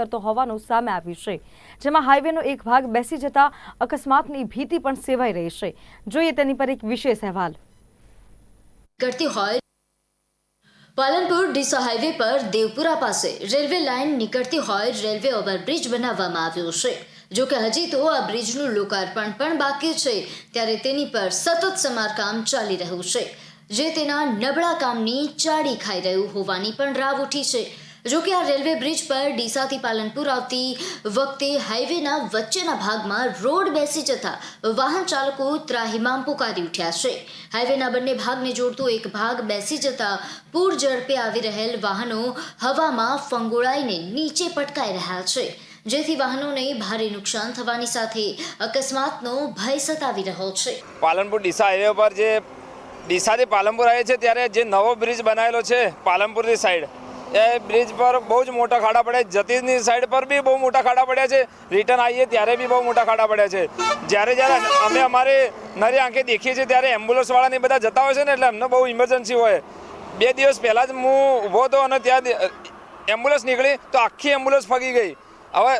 કરતો હોવાનું સામે આવ્યું છે. જેમાં હાઈવેનો એક ભાગ બેસી જતા અકસ્માતની ભીતિ પણ સેવાઈ રહી છે. જોઈએ તેની પર એક વિશેષ અહેવાલ. કરતી હોય પાલનપુર ડીસા હાઈવે પર દેવપુરા પાસે રેલવે લાઇન નીકળતી હોય રેલવે ઓવરબ્રિજ બનાવવામાં આવ્યો છે. જો કે હજી તો આ બ્રિજનું લોકાર્પણ પણ બાકી છે. ત્યારે તેની પર સતત સમારકામ ચાલી રહ્યું છે. જે તેના નબળા કામની ચાડી ખાઈ રહ્યું હોવાની પણ રાવ ઉઠી છે. જો કે આ રેલવે બ્રિજ પર ડીસાથી પાલનપુર આવતી વખતે હાઈવેના વચ્ચેના ભાગમાં રોડ બેસી જતા વાહન ચાલકો ત્રાહિમામ પુકારી ઉઠ્યા છે. હાઈવેના બંને ભાગને જોડતો એક ભાગ બેસી જતા પૂર ઝડપે આવી રહેલ વાહનો હવામાં ફંગોળાઈને નીચે પટકાઈ રહ્યા છે. જેથી વાહનોને ભારે નુકસાન થવાની સાથે અકસ્માતનો ભય સતાવી રહ્યો છે. પાલનપુર ડીસા હાઈવે પર જે ડીસાથી પાલનપુર આવે છે, ત્યારે જે નવો બ્રિજ બનાવેલો છે પાલનપુરની સાઈડ એ બ્રિજ પર બહુ જ મોટા ખાડા પડ્યા છે. જતીજની સાઈડ પર બી બહુ મોટા ખાડા પડ્યા છે. રિટર્ન આવીએ ત્યારે બી બહુ મોટા ખાડા પડ્યા છે. જ્યારે જ્યારે અમે અમારે નરી આંખે દેખીએ છીએ ત્યારે એમ્બ્યુલન્સવાળાને બધા જતા હોય છે ને, એટલે અમને બહુ ઇમરજન્સી હોય. બે દિવસ પહેલાં જ હું ઊભો હતો અને ત્યાં એમ્બ્યુલન્સ નીકળી તો આખી એમ્બ્યુલન્સ ફગી ગઈ. હવે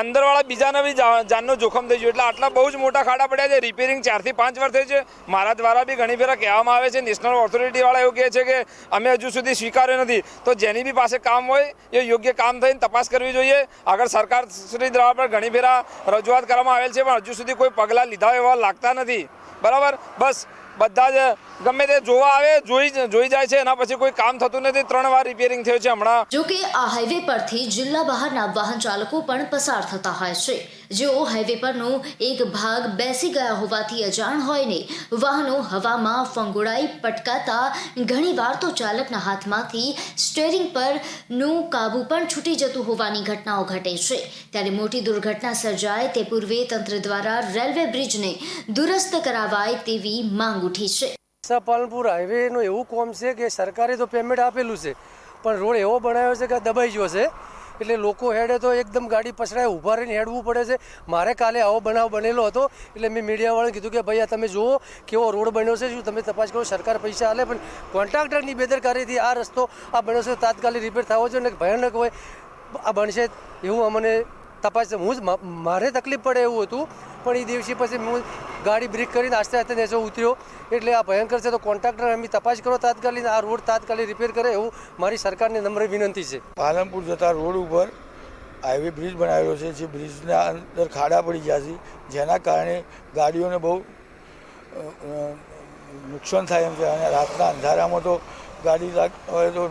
અંદરવાળા બીજાને બી જાનનું જોખમ થઈ ગયું. એટલે આટલા બહુ જ મોટા ખાડા પડ્યા છે. રિપેરિંગ ચારથી પાંચ વાર થઈ છે. મારા દ્વારા બી ઘણી ફેરા કહેવામાં આવે છે. નેશનલ ઓથોરિટીવાળા એવું કહે છે કે, અમે હજુ સુધી સ્વીકાર્યો નથી. તો જેની બી પાસે કામ હોય, એ યોગ્ય કામ થઈને તપાસ કરવી જોઈએ. આગળ સરકાર શ્રી દ્વારા પર ઘણી ફેરા રજૂઆત કરવામાં આવેલ છે, પણ હજુ સુધી કોઈ પગલાં લીધા એવા લાગતા નથી. બરાબર? બસ બધા જ ગમે તે જોવા આવે, જોઈ જોઈ જાય છે. એના પછી કોઈ કામ થતું નથી. ત્રણ વાર રિપેરિંગ થયું છે હમણાં. જો કે આ હાઈવે પરથી જિલ્લા બહારના વાહન ચાલકો પણ પસાર થતા હોય છે. જેઓ હાઈવે પરનો એક ભાગ બેસી ગયા હોવાથી અજાણ હોય ને વાહનો હવામાં ફંગોળાઈ પટકાતા ઘણીવાર તો ચાલકના હાથમાંથી સ્ટેરિંગ પરનું કાબુ પણ છૂટી જતું હોવાની ઘટનાઓ ઘટે છે ત્યારે મોટી દુર્ઘટના સર્જાય તે પૂર્વે તંત્ર દ્વારા રેલવે બ્રિજને દુરસ્ત કરાવાય તેવી માંગ ઉઠી છે પાલનપુર હાઈવેનું એવું કોમ છે કે સરકારે તો પેમેન્ટ આપેલું છે પણ રોડ એવો બનાવ્યો છે કે દબાઈ ગયો છે એટલે લોકો હેડે તો એકદમ ગાડી પછડાય, ઊભા રહીને હેડવું પડે છે. મારે કાલે આવો બનાવ બનેલો હતો, એટલે મેં મીડિયાવાળાને કીધું કે, ભાઈ, આ તમે જુઓ કેવો રોડ બન્યો છે, શું તમે તપાસ કરો, સરકાર પૈસા આલે. પણ કોન્ટ્રાક્ટરની બેદરકારીથી આ રસ્તો આ બન્યો છે, તાત્કાલિક રિપેર થવો જોઈએ ને ભયાનક હોય. આ બનશે એવું અમને તપાસ હું જ મારે તકલીફ પડે એવું હતું, પણ એ દિવસે પછી હું ગાડી બ્રેક કરીને આસ્તે આસ્તે નેસો ઉતર્યો. એટલે આ ભયંકર છે તો કોન્ટ્રાક્ટર અમે તપાસ કરો તાત્કાલિક, આ રોડ તાત્કાલિક રિપેર કરે એવું મારી સરકારને નમ્ર વિનંતી છે. પાલનપુર જતા રોડ ઉપર હાઈવે બ્રિજ બનાવેલો છે, જે બ્રિજના અંદર ખાડા પડી ગયા છે, જેના કારણે ગાડીઓને બહુ નુકસાન થાય એમ છે. અને રાતના અંધારામાં તો ગાડી હોય તો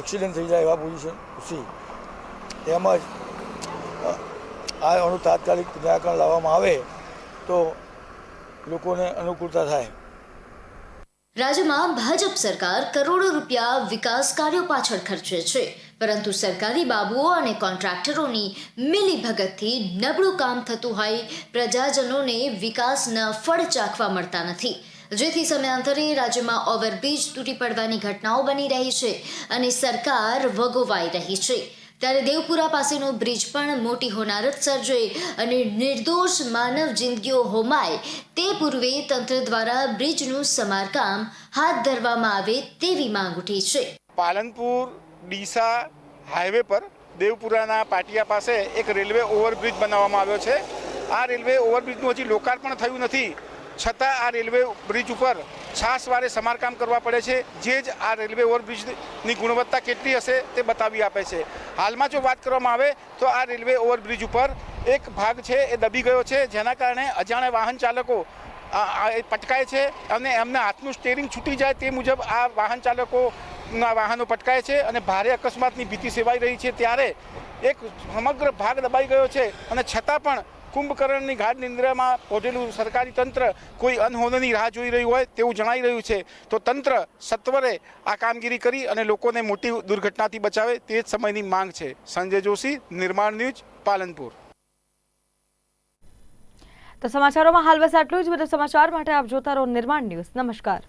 એક્સિડન્ટ થઈ જાય એવા પોઝિશન છે તેમજ આ એનું તાત્કાલિક નિરાકરણ લાવવામાં આવે તો લોકોને અનુકૂળતા થાય. રાજ્યમાં ભાજપ સરકાર કરોડો રૂપિયા વિકાસ કાર્યો પાછળ ખર્ચે છે, પરંતુ સરકારી બાબુઓ અને કોન્ટ્રાક્ટરોની મિલીભગતથી નબળું કામ થતું હોય, પ્રજાજનોને વિકાસના ફળ ચાખવા મળતા નથી. જેથી સમયાંતરે રાજ્યમાં ઓવરબ્રિજ તૂટી પડવાની ઘટનાઓ બની રહી છે અને સરકાર વગોવાઈ રહી છે. ત્યારે દેવપુરા પાસેનો બ્રિજ પણ મોટી હોનારત સર્જે અને નિર્દોષ માનવ જિંદગીઓ હોમાય તે પૂર્વે તંત્ર દ્વારા બ્રિજનું સમારકામ હાથ ધરવામાં આવે તેવી માંગ ઉઠી છે. પાલનપુર, ડીસા હાઈવે પર દેવપુરાના પાટિયા પાસે એક રેલવે ઓવરબ્રિજ બનાવવામાં આવ્યો છે. આ રેલવે ઓવરબ્રિજનું હજી લોકાર્પણ થયું નથી. છતાં આ રેલવે બ્રિજ ઉપર છાસવારે સમારકામ કરવા પડે છે. જે જ આ રેલવે ઓવરબ્રિજની ગુણવત્તા કેટલી હશે તે બતાવી આપે છે. હાલમાં જો વાત કરવામાં આવે તો આ રેલવે ઓવરબ્રિજ ઉપર એક ભાગ છે એ દબી ગયો છે, જેના કારણે અજાણ્યા વાહન ચાલકો પટકાય છે અને એમના હાથનું સ્ટેરિંગ છૂટી જાય તે મુજબ આ વાહન ચાલકોના વાહનો પટકાય છે અને ભારે અકસ્માતની ભીતિ સેવાઈ રહી છે. ત્યારે એક સમગ્ર ભાગ દબાઈ ગયો છે અને છતાં પણ કુંભકર્ણની ગાઢ નિંદ્રામાં પહોંચેલું સરકારી તંત્ર કોઈ અનહોનની રાહ જોઈ રહ્યું હોય તેવું જણાઈ રહ્યું છે. તો તંત્ર સત્વરે આ કામગીરી કરી અને લોકોને મોટી દુર્ઘટનાથી બચાવે તે જ સમયની માંગ છે. સંજય જોશી, નિર્માણ ન્યૂઝ, પાલનપુર. તો સમાચારોમાં હાલ બસ આટલું જ. બધા સમાચાર માટે આપ જોતા રહો નિર્માણ ન્યૂઝ. નમસ્કાર.